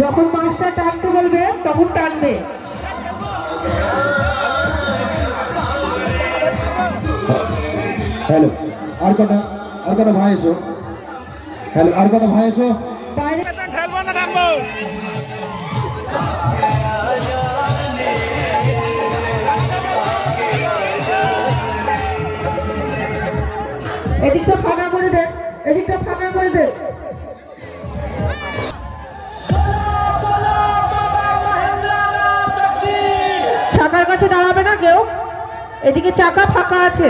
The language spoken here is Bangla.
যখন মাছটা টানতে বলবে তখন টানবে। হ্যালো আর কটা আর কটা ভাই এসো হ্যালো আর কটা ভাই এসো বাইরে ঠেলবো না টানবো এদিকটা ফাঁকা করে দে এদিকটা ফাঁকা করে দে। কাছে দাঁড়াবে না কেউ? এদিকে চাকা ফাঁকা আছে।